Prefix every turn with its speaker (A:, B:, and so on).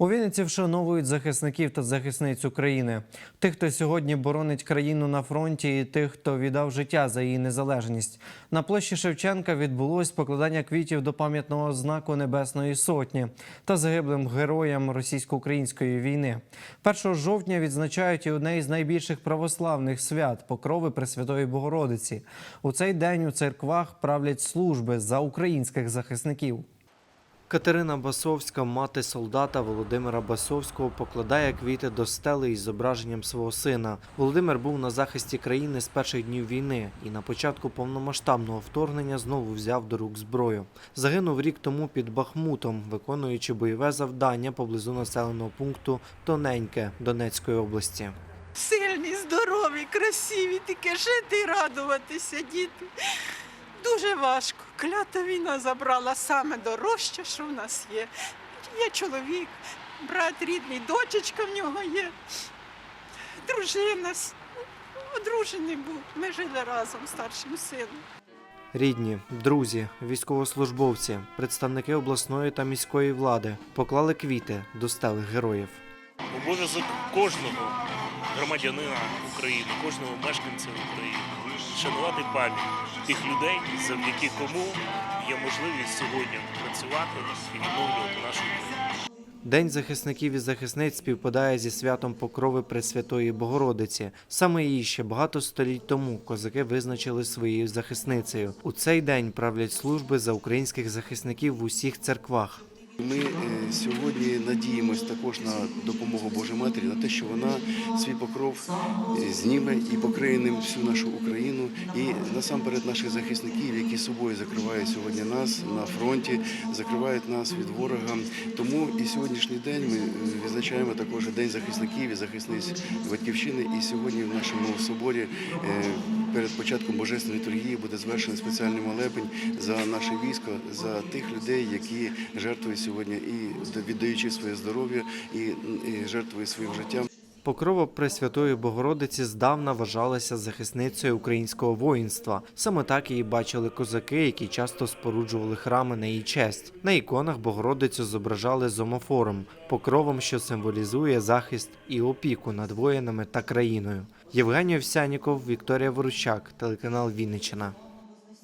A: У Вінниці вшановують захисників та захисниць України, тих, хто сьогодні боронить країну на фронті, і тих, хто віддав життя за її незалежність. На площі Шевченка відбулось покладання квітів до пам'ятного знаку Небесної Сотні та загиблим героям російсько-української війни. 1 жовтня відзначають і одне із найбільших православних свят покрови Пресвятої Богородиці. У цей день у церквах правлять служби за українських захисників. Катерина Басовська, мати солдата Володимира Басовського, покладає квіти до стели із зображенням свого сина. Володимир був на захисті країни з перших днів війни і на початку повномасштабного вторгнення знову взяв до рук зброю. Загинув рік тому під Бахмутом, виконуючи бойове завдання поблизу населеного пункту Тоненьке Донецької області.
B: Сильні, здорові, красиві, тільки жити і радуватися, діти. Дуже важко. Клята війна забрала саме дорожче, що в нас є. Є чоловік, брат рідний, дочечка в нього є, дружина, одружений був. Ми жили разом з старшим сином.
A: Рідні, друзі, військовослужбовці, представники обласної та міської влади поклали квіти до стели героїв.
C: обов'язок кожного громадянина України, кожного мешканця України шанувати пам'ять тих людей, завдяки кому є можливість сьогодні працювати і відновлювати нашу країну.
A: День захисників і захисниць співпадає зі святом Покрови Пресвятої Богородиці. Саме її ще багато століть тому козаки визначили своєю захисницею. У цей день правлять служби за українських захисників в усіх церквах.
D: Ми е, сьогодні надіємось також на допомогу Божої Матері, на те, що вона свій покров е, зніме і покриє ним всю нашу Україну, і насамперед наших захисників, які собою закривають сьогодні нас на фронті, закривають нас від ворога. Тому і сьогоднішній день ми е, відзначаємо також День захисників і захисниць батьківщини. І сьогодні в нашому соборі перед початком божественної літургії буде звершений спеціальний молебень за наше військо, за тих людей, які жертвують сьогодні і віддаючи своє здоров'я, і жертвують своїм життям.
A: Покрова Пресвятої Богородиці здавна вважалася захисницею українського воїнства. Саме так її бачили козаки, які часто споруджували храми на її честь. На іконах Богородицю зображали зомофором, покровом, що символізує захист і опіку над воїнами та країною. Євгеній Овсяніков, Вікторія Ворущак, телеканал Вінниччина.